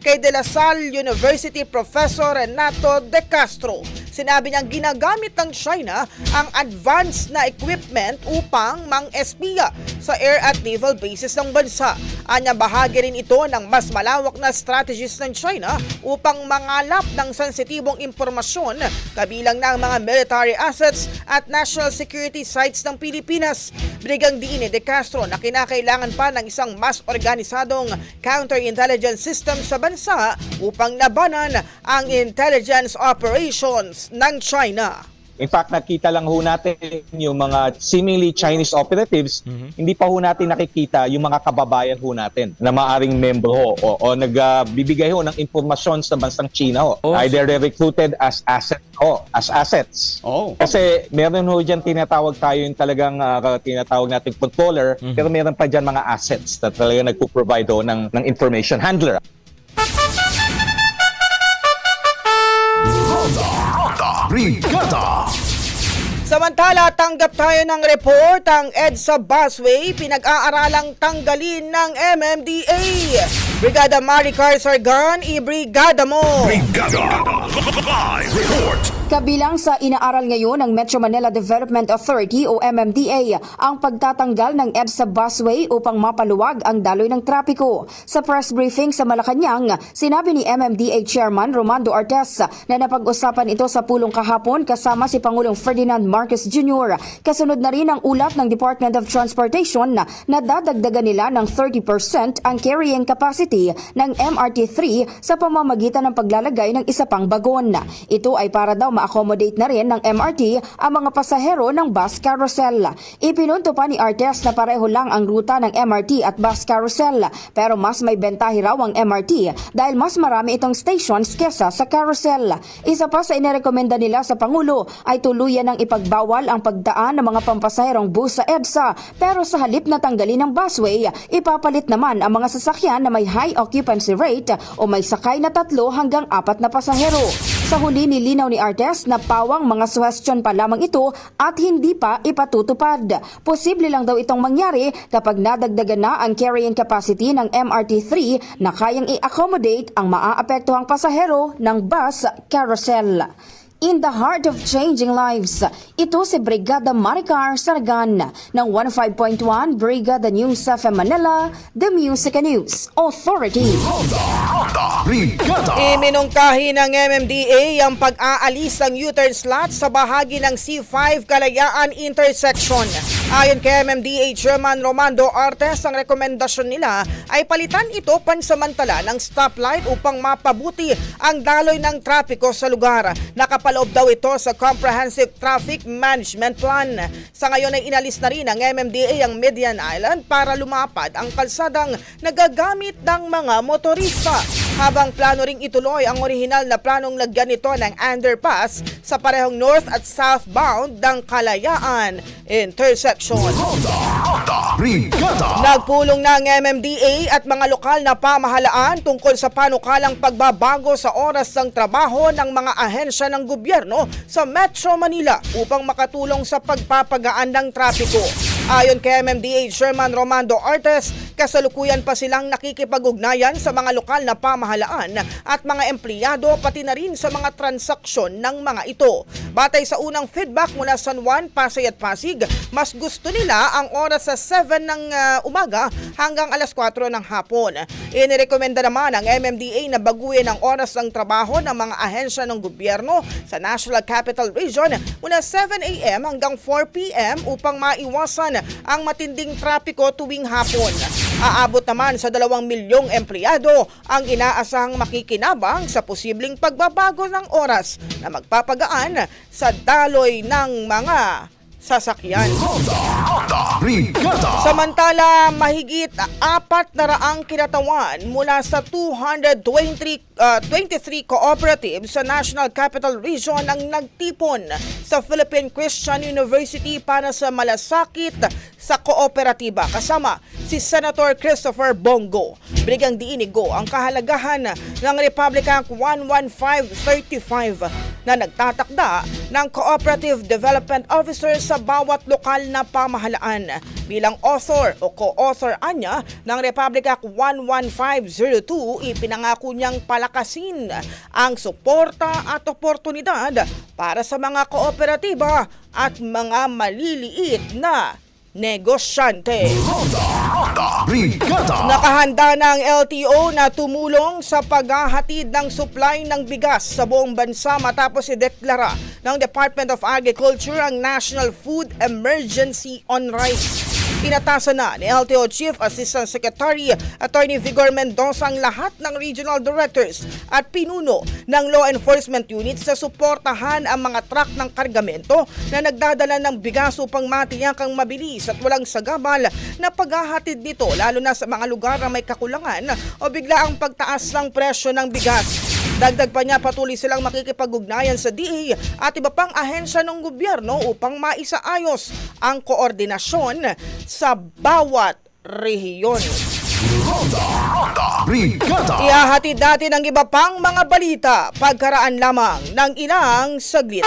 Kay De La Salle University Professor Renato De Castro. Sinabi niyang ginagamit ng China ang advanced na equipment upang mang-espiya sa air at naval bases ng bansa. Anya bahagi rin ito ng mas malawak na strategies ng China upang mangalap ng sensitibong impormasyon kabilang ng mga military assets at national security sites ng Pilipinas. Brigang diin ni De Castro na kinakailangan pa ng isang mas organisadong counterintelligence system sa bansa upang labanan ang intelligence operations ng China. In fact, nakita lang ho natin yung mga seemingly Chinese operatives, hindi pa ho natin nakikita yung mga kababayan ho natin na maaring membro ho o, o nagbibigay ho ng impormasyon sa bansang China ho. Oh. Either they're recruited as asset ho, as assets. Oh. Kasi meron ho dyan tinatawag tayo yung talagang ah, tinatawag nating controller, pero meron pa dyan mga assets na talaga nagpo-provide ho ng, ng information handler. Brigada Samantala, tanggap tayo ng report ang EDSA busway pinag-aaralang tanggalin ng MMDA. Brigada Maricar Sargan, i-brigada mo! Brigada Live Report Kabilang sa inaaral ngayon ng Metro Manila Development Authority o MMDA ang pagtatanggal ng EDSA busway upang mapaluwag ang daloy ng trapiko. Sa press briefing sa Malacanang, sinabi ni MMDA Chairman Romando Artes na napag-usapan ito sa pulong kahapon kasama si Pangulong Ferdinand Marcos Jr. Kasunod na rin ang ulat ng Department of Transportation na dadagdagan nila ng 30% ang carrying capacity ng MRT-3 sa pamamagitan ng paglalagay ng isa pang bagon. Ito ay para daw ma-accommodate na rin ng MRT ang mga pasahero ng bus carousel. Ipinunto pa ni Artes na pareho lang ang ruta ng MRT at bus carousel pero mas may bentahe raw ang MRT dahil mas marami itong stations kesa sa carousel. Isa pa sa inirekomenda nila sa Pangulo ay tuluyan ng ipagbawal ang pagdaan ng mga pampasaherong bus sa EDSA pero sa halip na tanggalin ng busway, ipapalit naman ang mga sasakyan na may high occupancy rate o may sakay na tatlo hanggang apat na pasahero. Sa huli nilinaw ni Artes na pawang mga suhestyon pa lamang ito at hindi pa ipatutupad. Posible lang daw itong mangyari kapag nadagdagan na ang carrying capacity ng MRT-3 na kayang i-accommodate ang maaapektuhang pasahero ng bus carousel. In the heart of changing lives, ito si Brigada Maricar Sargan ng 15.1 Brigada News sa Manila, The Music and News Authority. Iminungkahi ng MMDA ang pag-aalis ng U-turn slot sa bahagi ng C5 Kalayaan Intersection. Ayon kay MMDA Chairman Romando Artes, ang rekomendasyon nila ay palitan ito pansamantala ng stoplight upang mapabuti ang daloy ng trapiko sa lugar. Nakapaloob daw ito sa Comprehensive Traffic Management Plan. Sa ngayon ay inalis na rin ng MMDA ang Median Island para lumapad ang kalsadang nagagamit ng mga motorista. Habang plano ring ituloy ang orihinal na planong lagyan nito ng underpass sa parehong north at southbound ng Kalayaan intersection. Nagpulong ng MMDA at mga lokal na pamahalaan tungkol sa panukalang pagbabago sa oras ng trabaho ng mga ahensya ng gobyerno sa Metro Manila upang makatulong sa pagpapagaan ng trapiko. Ayon kay MMDA Chairman Romando Artes, kasalukuyan pa silang nakikipag-ugnayan sa mga lokal na pamahalaan at mga empleyado pati na rin sa mga transaksyon ng mga ito. Batay sa unang feedback mula San Juan, Pasay at Pasig, mas gusto nila ang oras sa 7 ng ah, umaga hanggang alas 4 ng hapon. Inirekomenda naman ng MMDA na baguhin ang oras ng trabaho ng mga ahensya ng gobyerno sa National Capital Region mula 7 a.m. hanggang 4 p.m. upang maiwasan ang matinding trapiko tuwing hapon. Aabot naman sa 2 milyong empleyado ang inaasahang makikinabang sa posibleng pagbabago ng oras na magpapagaan sa daloy ng mga sasakyan. Samantala, mahigit apat na raang kinatawan mula sa 223 uh, 23 cooperatives sa National Capital Region ang nagtipon sa Philippine Christian University para sa malasakit sa kooperatiba kasama si Senator Christopher Bongo. Bigang diinigo ang kahalagahan ng Republic Act 11535 na nagtatakda ng Cooperative Development Officer sa bawat lokal na pamahalaan. Bilang author o co-author anya ng Republic Act 11502, ipinangako niyang palakasin ang suporta at oportunidad para sa mga kooperatiba at mga maliliit na negosyante. Ronda Brigada. Nakahanda na ang LTO na tumulong sa paghahatid ng supply ng bigas sa buong bansa matapos ideklara ng Department of Agriculture ang National Food Emergency on Rice. Pinatasan na ni LTO Chief Assistant Secretary Attorney Vigor Mendoza ang lahat ng regional directors at pinuno ng law enforcement units sa suportahan ang mga truck ng kargamento na nagdadala ng bigas upang matiyakang mabilis at walang sagabal na paghahatid nito lalo na sa mga lugar na may kakulangan o bigla ang pagtaas ng presyo ng bigas. Dagdag pa niya patuloy silang makikipag-ugnayan sa DA at iba pang ahensya ng gobyerno upang maisaayos ang koordinasyon sa bawat rehiyon. Ronda. Ihahatid natin ang iba pang mga balita pagkaraan lamang ng ilang saglit.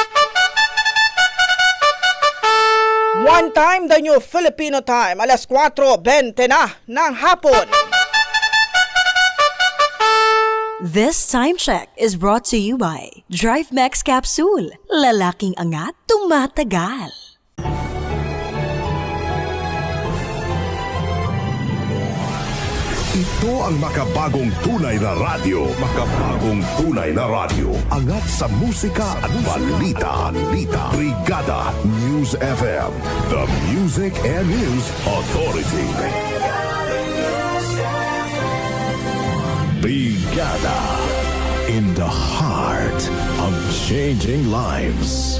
One time, the new Filipino time, alas 4.20 na ng hapon. This time check is brought to you by Drive Max Capsule. Lalaking angat, tumatagal. Ito ang makabagong tunay na radyo. Makabagong tunay na radyo. Angat sa musika at balita. Balita. Brigada News FM. The Music and News Authority. Brigada. In the heart of changing lives.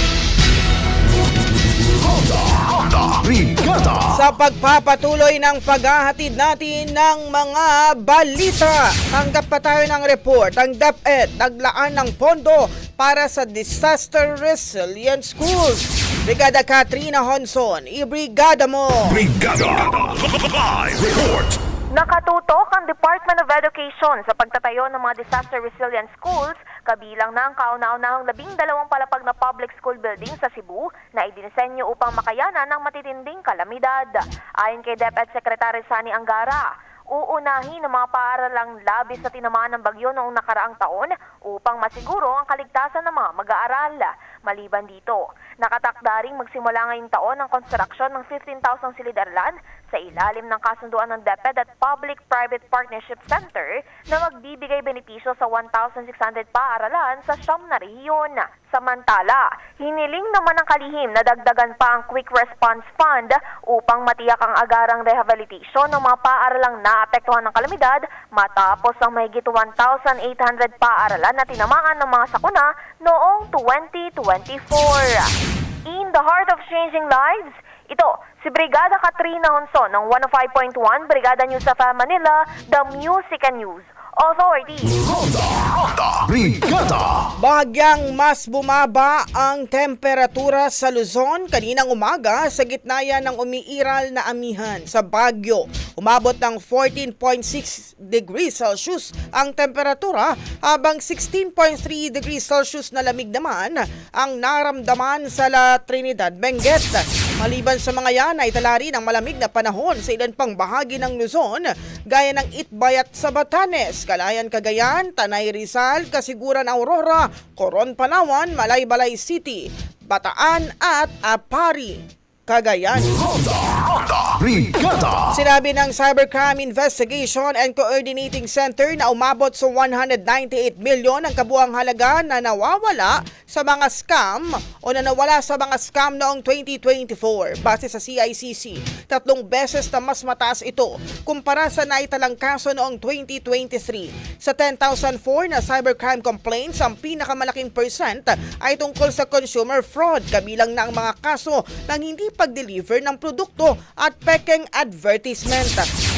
Brigada. Sa pagpapatuloy ng paghahatid natin ng mga balita, tanggap pa tayo ng report. Ang DepEd naglaan ng pondo para sa Disaster Resilient Schools. Brigada Katrina Honson, ibrigada mo! Brigada. Live report. Nakatutok ang Department of Education sa pagtatayo ng mga disaster resilient schools, kabilang na ang kauna-unahang labing dalawang palapag na public school building sa Cebu na idinisenyo upang makayanan ng matitinding kalamidad. Ayon kay DepEd Secretary Sani Angara, uunahin ang mga paaralang labis na tinamaan ng bagyo noong nakaraang taon upang masiguro ang kaligtasan ng mga mag-aaral. Maliban dito, nakatakda ring magsimula ngayong taon ang konstruksyon ng 15,000 silid-aralan sa ilalim ng kasunduan ng DepEd at Public-Private Partnership Center na magbibigay benepisyo sa 1,600 paaralan sa siyam na rehiyon. Samantala, hiniling naman ng kalihim na dagdagan pa ang Quick Response Fund upang matiyak ang agarang rehabilitation ng mga paaralang naapektuhan ng kalamidad matapos ang mahigit 1,800 paaralan na tinamaan ng mga sakuna noong 2024. In the heart of changing lives, ito, si Brigada Katrina Honson ng 105.1 Brigada News sa Manila, The Music and News Authority. Ronda Ronda Brigada. Bahagyang mas bumaba ang temperatura sa Luzon kaninang umaga sa gitna yan ng umiiral na amihan sa Baguio. Umabot ng 14.6 degrees Celsius ang temperatura habang 16.3 degrees Celsius na lamig naman ang naramdaman sa La Trinidad, Benguet. Maliban sa mga yan ay tala rin ang malamig na panahon sa ilan pang bahagi ng Luzon gaya ng Itbayat sa Batanes, Kalayan Cagayan, Tanay Rizal, Kasiguran Aurora, Coron Palawan, Malaybalay City, Bataan at Apari. Cagayan. Ronda Brigada. Sinabi ng Cybercrime Investigation and Coordinating Center na umabot sa 198 milyon ang kabuang halaga na nawawala sa mga scam o na nawala sa mga scam noong 2024 base sa CICC. Tatlong beses na mas mataas ito kumpara sa naitalang kaso noong 2023. Sa 10,004 na cybercrime complaints, ang pinakamalaking percent ay tungkol sa consumer fraud kabilang na ang mga kaso ng hindi pag-deliver ng produkto at pekeng advertisement.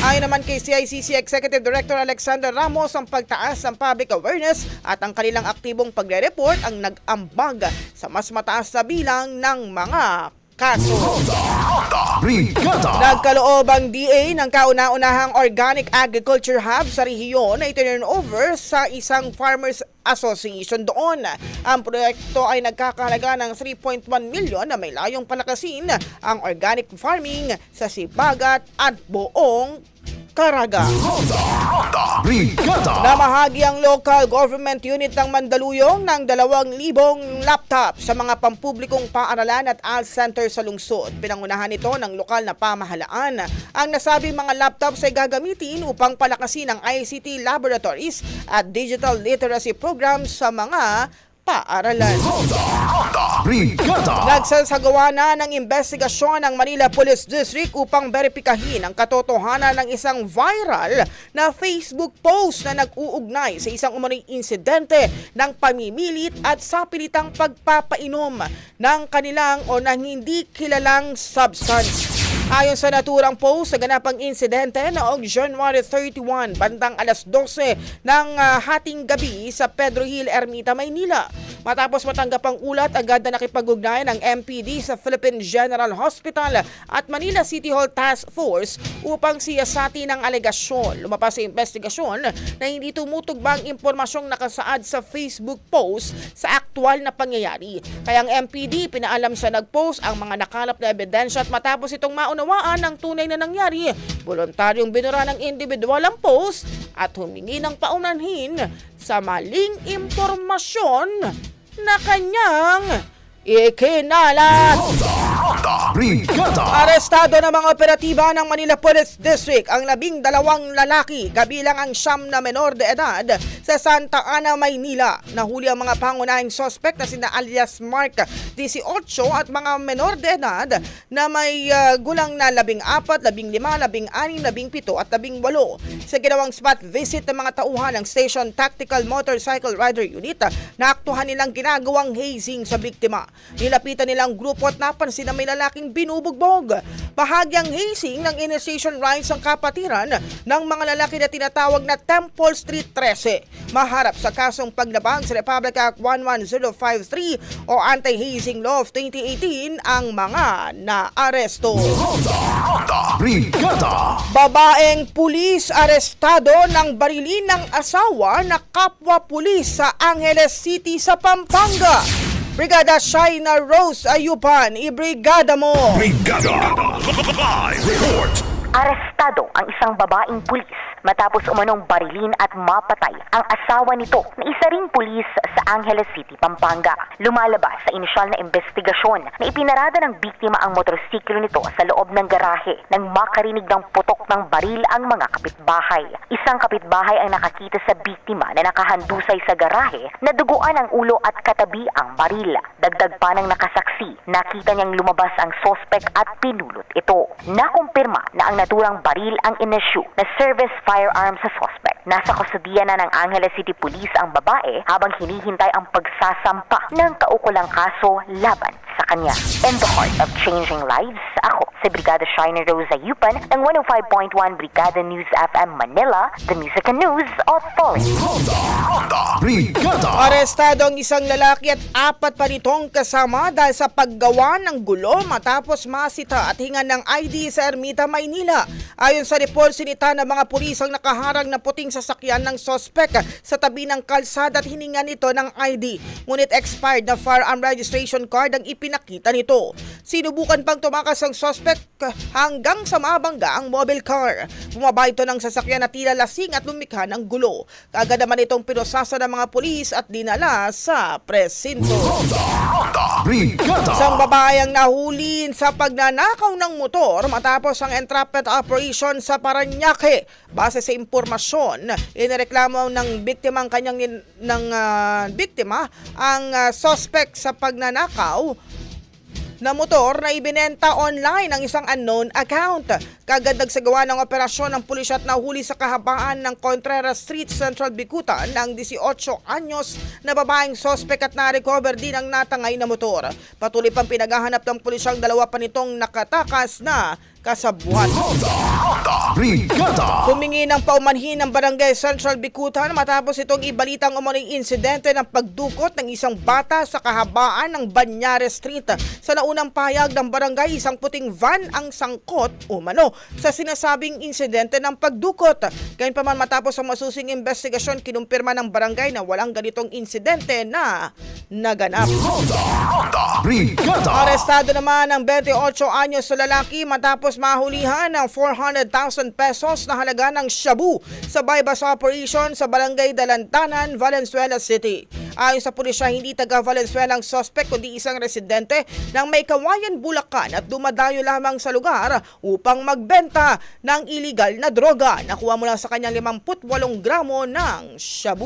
Ayon naman kay CICC Executive Director Alexander Ramos, ang pagtaas ng public awareness at ang kanilang aktibong pagre-report ang nag-ambag sa mas mataas na bilang ng mga kaso. Ronda Brigada. Nagkaloob DA ng kauna-unahang Organic Agriculture Hub sa rehiyon na itinurn over sa isang farmers association doon. Ang proyekto ay nagkakahalaga ng 3.1 milyon na may layong palakasin ang organic farming sa Sibagat at buong Caraga. Ronda Ronda Brigada. Namahagi ang local government unit ng Mandaluyong ng 2,000 laptop sa mga pampublikong paaralan at AL center sa lungsod. Pinangunahan ito ng lokal na pamahalaan. Ang nasabing mga laptops ay gagamitin upang palakasin ang ICT laboratories at digital literacy programs sa mga paaralan. Nagsasagawa na ng investigasyon ng Manila Police District upang beripikahin ang katotohanan ng isang viral na Facebook post na nag-uugnay sa isang umano'y insidente ng pamimilit at sapilitang pagpapainom ng kanilang o ng hindi kilalang substance. Ayon sa naturang post, sa ganapang insidente noong January 31, bandang alas 12 ng ah, hating gabi sa Pedro Hill, Ermita, Maynila. Matapos matanggap ang ulat, agad na nakipag-ugnayan ng MPD sa Philippine General Hospital at Manila City Hall Task Force upang siyasati ng alegasyon. Lumabas sa investigasyon na hindi tumutugma ang impormasyong nakasaad sa Facebook post sa aktwal na pangyayari. Kaya ang MPD pinaalam sa nag-post ang mga nakalap na ebidensya at matapos itong maunawaan ng tunay na nangyari, voluntaryong binura ng individual ang post at humingi ng paunanhin sa maling impormasyon na kanyang ikinalat. Ronda Brigada! Arestado ng mga operatiba ng Manila Police District ang labing dalawang lalaki kabilang ang siyam na menor de edad sa Santa Ana, Maynila. Nahuli ang mga pangunahing sospek na sina alias Mark 18 at mga menor de edad na may uh, gulang na labing apat, labing lima, labing anim, labing pito at labing walo. Sa ginawang spot visit ng mga tauhan ng Station Tactical Motorcycle Rider Unit, naaktuhan nilang ginagawang hazing sa biktima. Nilapitan nilang grupo at napansin na may lalaking binubugbog. Bahagyang hazing ng initiation rights ang kapatiran ng mga lalaki na tinatawag na Temple Street 13. Maharap sa kasong paglabag sa Republic Act 11053 o Anti-Hazing Law of 2018 ang mga naaresto. Brigada! Babaeng pulis arestado ng barilin ng asawa na kapwa pulis sa Angeles City sa Pampanga. Brigada Shaina Rose Ayupan, ibrigada mo! Brigada! Live report! Arestado ang isang babaeng pulis matapos umanong barilin at mapatay ang asawa nito na isa ring pulis sa Angeles City, Pampanga. Lumalabas sa inisyal na investigasyon na ipinarada ng biktima ang motorsiklo nito sa loob ng garahe nang makarinig ng putok ng baril ang mga kapitbahay. Isang kapitbahay ang nakakita sa biktima na nakahandusay sa garahe na duguan ang ulo at katabi ang baril. Dagdag pa ng nakasaksi, nakita niyang lumabas ang sospek at pinulot ito. Nakumpirma na ang naturang baril ang inisyu na service firearm sa suspect. Nasa kustodiya na ng Angeles City Police ang babae habang hinihintay ang pagsasampa ng kaukulang kaso laban sa kanya. In the heart of changing lives, ako si Brigada Shiner Rosa Yupan ng 105.1 Brigada News FM Manila, the Music and News Authority. Brigada! Arestado ang isang lalaki at apat pa nitong kasama dahil sa paggawa ng gulo matapos masita at hingan ng ID sa Ermita, Maynila. Ayon sa report, sinita ng mga pulis ang nakaharang na puting sasakyan ng sospek sa tabi ng kalsada at hininga nito ng ID. Ngunit expired na firearm registration card ang ipinakita nito. Sinubukan pang tumakas ang sospek hanggang sa mabangga ang mobile car. Bumaba ito ng sasakyan na tila lasing at lumikha ng gulo. Kagad naman itong pinusasa ng mga pulis at dinala sa presinto. Brigada! Isang babae ang nahuli sa pagnanakaw ng motor matapos ang entrapment operation sa Paranaque. Base sa impormasyon, inireklamo ng biktima ang kanyang ng ah, biktima ang ah, suspect sa pagnanakaw na motor na ibinenta online ng isang unknown account. Kagad nagsagawa ng operasyon ng pulisya at nahuli sa kahabaan ng Contreras Street, Central Bicutan ng 18 anyos na babaeng sospek at na-recover din ang natangay na motor. Patuloy pang pinaghahanap ng pulisyang dalawa pa nitong nakatakas na kasabuan. Brigada! Humingi ng paumanhin ng Barangay Central Bicutan matapos itong ibalitang umuning insidente ng pagdukot ng isang bata sa kahabaan ng Banyare Street. Sa naunang pahayag ng barangay, isang puting van ang sangkot umano sa sinasabing insidente ng pagdukot. Gayunpaman matapos ang masusing investigasyon, kinumpirma ng barangay na walang ganitong insidente na naganap. Brigada! Arestado naman ang 28 anyos na lalaki matapos mahulihan ng 400,000 pesos na halaga ng shabu sa bypass operation sa Barangay Dalantanan, Valenzuela City. Ayon sa pulisya, hindi taga Valenzuela ang suspect kundi isang residente ng may kawayan Bulacan at dumadayo lamang sa lugar upang magbenta ng illegal na droga. Nakuha mula sa kanyang 58 gramo ng shabu.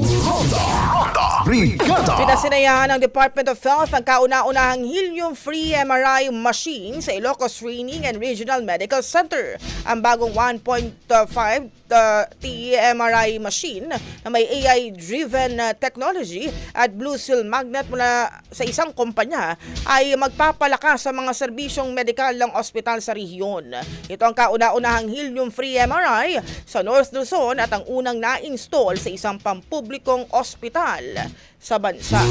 Pinasinayahan ng Department of Health ang kauna-unahang helium-free MRI machine sa Ilocos Training and Regional Medical Center. Ang bagong 1.5 uh, TMRI machine na may AI-driven uh, technology at Blue Seal magnet mula sa isang kumpanya ay magpapalakas sa mga serbisyong medikal ng ospital sa rehiyon. Ito ang kauna-unahang helium-free MRI sa North Luzon at ang unang na-install sa isang pampublikong ospital sa bansa.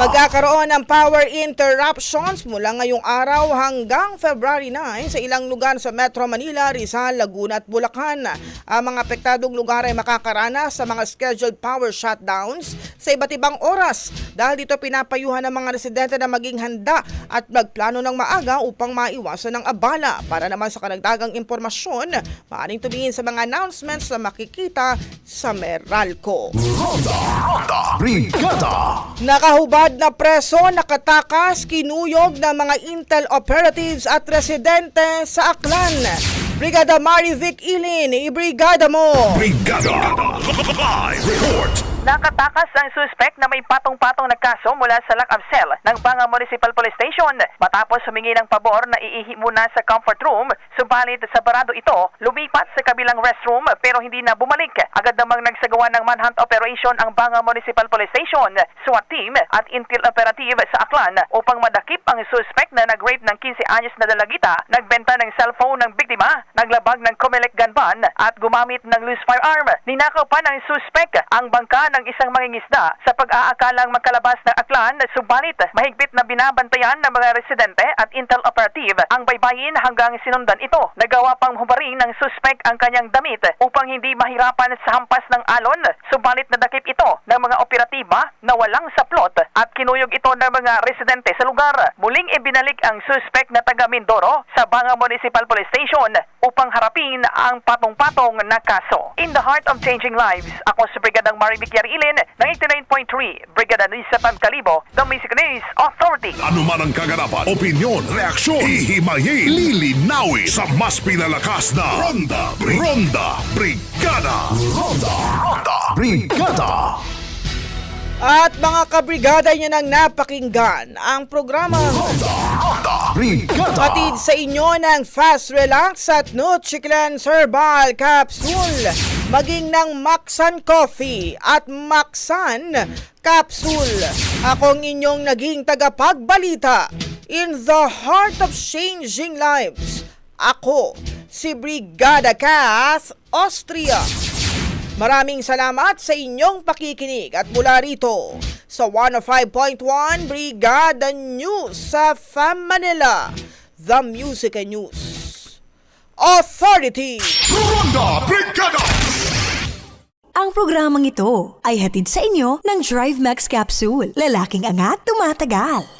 Magkakaroon ng power interruptions mula ngayong araw hanggang February 9 sa ilang lugar sa Metro Manila, Rizal, Laguna at Bulacan. Ang mga apektadong lugar ay makakaranas sa mga scheduled power shutdowns sa iba't ibang oras. Dahil dito pinapayuhan ng mga residente na maging handa at magplano ng maaga upang maiwasan ng abala. Para naman sa kanagdagang impormasyon, maaaring tumingin sa mga announcements na makikita sa Meralco. Brigada! Nakahubad na preso, nakatakas, kinuyog ng mga Intel operatives at residente sa Aklan. Brigada Marivic Ilin, ibrigada mo! Brigada! Live report! Nakatakas ang suspect na may patong-patong na kaso mula sa lock of cell ng Banga Municipal Police Station matapos humingi ng pabor na iihi muna sa comfort room subalit sa barado ito lumipat sa kabilang restroom pero hindi na bumalik. Agad namang nagsagawa ng manhunt operation ang Banga Municipal Police Station, SWAT team at Intel Operative sa Aklan upang madakip ang suspect na nag-rape ng 15 anyos na dalagita, nagbenta ng cellphone ng biktima, naglabag ng Comelec gun ban at gumamit ng loose firearm. Ninakaw pa ng suspect ang bangka ng isang mangingisda sa pag-aakalang magkalabas ng aklan subalit mahigpit na binabantayan ng mga residente at intel operative ang baybayin hanggang sinundan ito. Nagawa pang hubaring ng suspect ang kanyang damit upang hindi mahirapan sa hampas ng alon subalit nadakip ito ng mga operatiba na walang saplot at kinuyog ito ng mga residente sa lugar. Muling ibinalik ang suspect na taga Mindoro sa Banga Municipal Police Station upang harapin ang patong-patong na kaso. In the heart of changing lives, ako si Brigadang Marivic Ilin ng 89.3 Brigada News sa Kalibo, The Music News Authority. Ano man ang kaganapan, opinyon, reaksyon, hihimayin, lilinawin sa mas pinalakas na Ronda, Ronda, Brigada, Ronda, Ronda, Brigada, At mga kabrigada niyo nang napakinggan ang programa Ronda, Brigada. Hatid sa inyo ng Fast Relax at Nutriclan Herbal Capsule. Maging ng Maxan Coffee at Maxan Capsule. Akong inyong naging tagapagbalita in the heart of changing lives. Ako, si Brigada Cass Austria. Maraming salamat sa inyong pakikinig at mula rito sa 105.1 Brigada News sa FAM Manila, The Music and News Authority. Ronda, Brigada. Ang programang ito ay hatid sa inyo ng Drive Max Capsule. Lalaking angat, tumatagal.